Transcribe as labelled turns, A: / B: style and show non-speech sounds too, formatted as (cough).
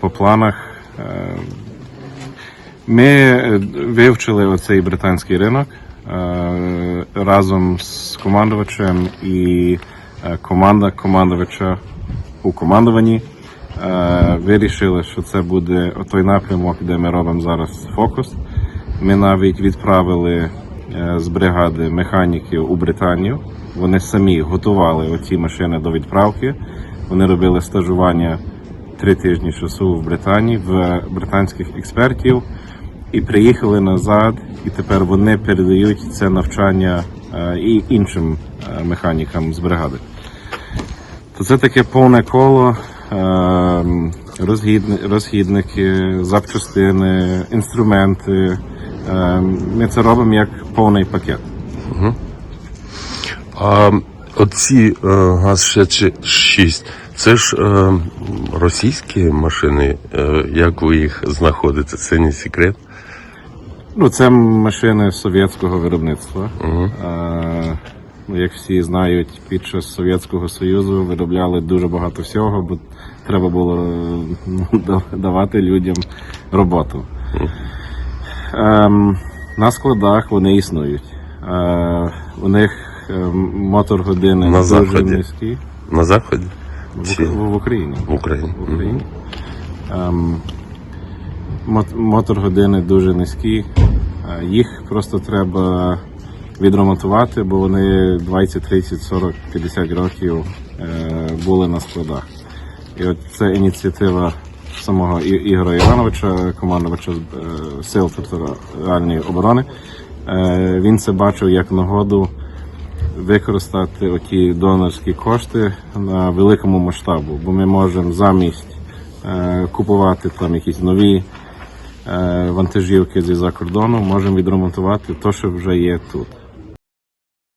A: по планах. Е, Ми вивчили оцей британський ринок е, разом з командувачем і е, команда командувача у командуванні. Вирішили, що це буде той напрямок, де ми робимо зараз фокус. Ми навіть відправили з бригади механіків у Британію. Вони самі готували оці машини до відправки. Вони робили стажування три тижні часу в Британії в британських експертів і приїхали назад, і тепер вони передають це навчання е, і іншим е, механікам з бригади. То це таке повне коло. е, Розхідники, запчастини, інструменти. Ми це робимо як повний пакет.
B: А оці е, ГАЗ-6, це ж е, російські машини. Е, як ви їх знаходите? Це не секрет.
A: Ну, це машини совєтського виробництва. Е, ну, як всі знають, під час Совєтського Союзу виробляли дуже багато всього, бо треба було е, ну, (laughs) давати людям роботу. Ем, на складах вони існують. Е, у них е, мотор години
B: На
A: дуже
B: Заході?
A: низький
B: На заході?
A: в,
B: Чи
A: в Україні.
B: в Україні?
A: в Україні. Ем, мотор години дуже низький. Е, Їх просто треба відремонтувати, бо вони 20, 30, 40, 50 років е, були на складах. І от це ініціатива самого І- Ігоря Івановича, командувача е, сил територіальної оборони. Е, Він це бачив як нагоду використати оті донорські кошти на великому масштабу, бо ми можемо замість е, купувати там якісь нові е, вантажівки зі-за кордону, можемо відремонтувати те, що вже є тут.